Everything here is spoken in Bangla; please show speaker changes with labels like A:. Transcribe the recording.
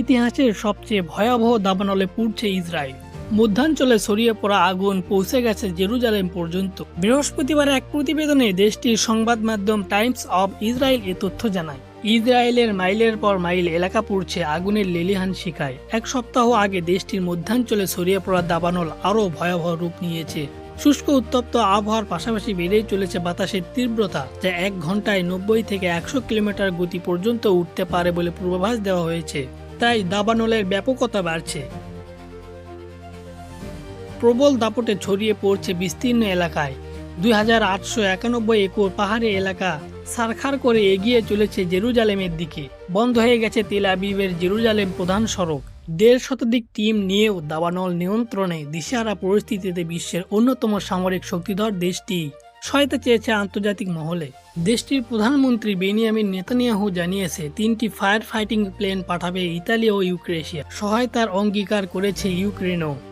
A: ইতিহাসের সবচেয়ে ভয়াবহ দাবানলে পুড়ছে ইসরায়েল মধ্যাঞ্চলে ছড়িয়ে পড়া আগুন পৌঁছে গেছে জেরুজালেম পর্যন্ত বৃহস্পতিবার এক প্রতিবেদনে দেশটির সংবাদ মাধ্যম টাইমস অব ইসরায়েল এ তথ্য জানায় ইসরায়েলের মাইলের পর মাইল এলাকা পড়ছে আগুনের লেলিহান শিকায় এক সপ্তাহ আগে দেশটির মধ্যাঞ্চলে ছড়িয়ে পড়া দাবানল আরও ভয়াবহ রূপ নিয়েছে শুষ্ক উত্তপ্ত আবহাওয়ার পাশাপাশি বেড়েই চলেছে বাতাসের তীব্রতা যা এক ঘন্টায় নব্বই থেকে একশো কিলোমিটার গতি পর্যন্ত উঠতে পারে বলে পূর্বাভাস দেওয়া হয়েছে তাই দাবানলের ব্যাপকতা বাড়ছে প্রবল দাপটে ছড়িয়ে পড়ছে বিস্তীর্ণ এলাকায় দুই হাজার আটশো একানব্বই একর পাহাড়ি এলাকা সারখার করে এগিয়ে চলেছে জেরুজালেমের দিকে বন্ধ হয়ে গেছে তেল আবিবের জেরুজালেম প্রধান সড়ক দেড় শতাধিক টিম নিয়েও দাবানল নিয়ন্ত্রণে দিশারা পরিস্থিতিতে বিশ্বের অন্যতম সামরিক শক্তিধর দেশটি সহায়তা চেয়েছে আন্তর্জাতিক মহলে দেশটির প্রধানমন্ত্রী বেনিয়ামিন নেতানিয়াহু জানিয়েছে তিনটি ফায়ার ফাইটিং প্লেন পাঠাবে ইতালি ও ইউক্রেশিয়া সহায়তার অঙ্গীকার করেছে ইউক্রেনও